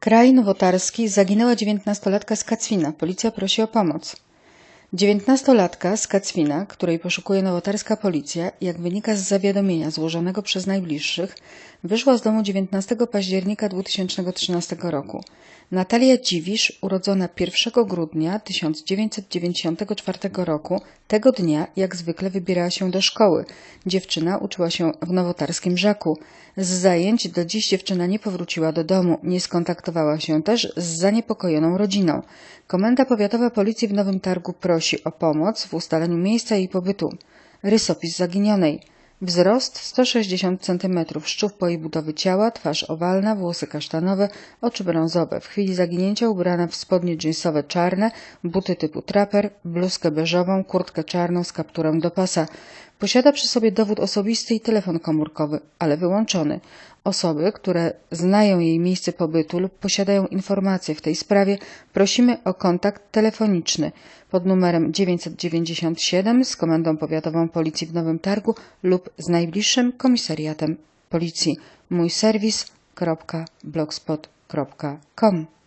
Kraj Nowotarski zaginęła dziewiętnastolatka z Kacwina. Policja prosi o pomoc. Dziewiętnastolatka z Kacwina, której poszukuje nowotarska policja, jak wynika z zawiadomienia złożonego przez najbliższych, wyszła z domu 19 października 2013 roku. Natalia Dziwisz, urodzona 1 grudnia 1994 roku, tego dnia jak zwykle wybierała się do szkoły. Dziewczyna uczyła się w nowotarskim Żaku. Z zajęć do dziś dziewczyna nie powróciła do domu, nie skontaktowała się też z zaniepokojoną rodziną. Komenda Powiatowa Policji w Nowym Targu prosi o pomoc w ustaleniu miejsca jej pobytu. Rysopis zaginionej. Wzrost 160 cm, szczup po jej budowy ciała, twarz owalna, włosy kasztanowe, oczy brązowe. W chwili zaginięcia ubrana w spodnie dżinsowe czarne, buty typu traper, bluzkę beżową, kurtkę czarną z kapturem do pasa. Posiada przy sobie dowód osobisty i telefon komórkowy, ale wyłączony. Osoby, które znają jej miejsce pobytu lub posiadają informacje w tej sprawie, prosimy o kontakt telefoniczny pod numerem 997 z Komendą Powiatową Policji w Nowym Targu lub z najbliższym komisariatem policji. Mój serwis.blogspot.com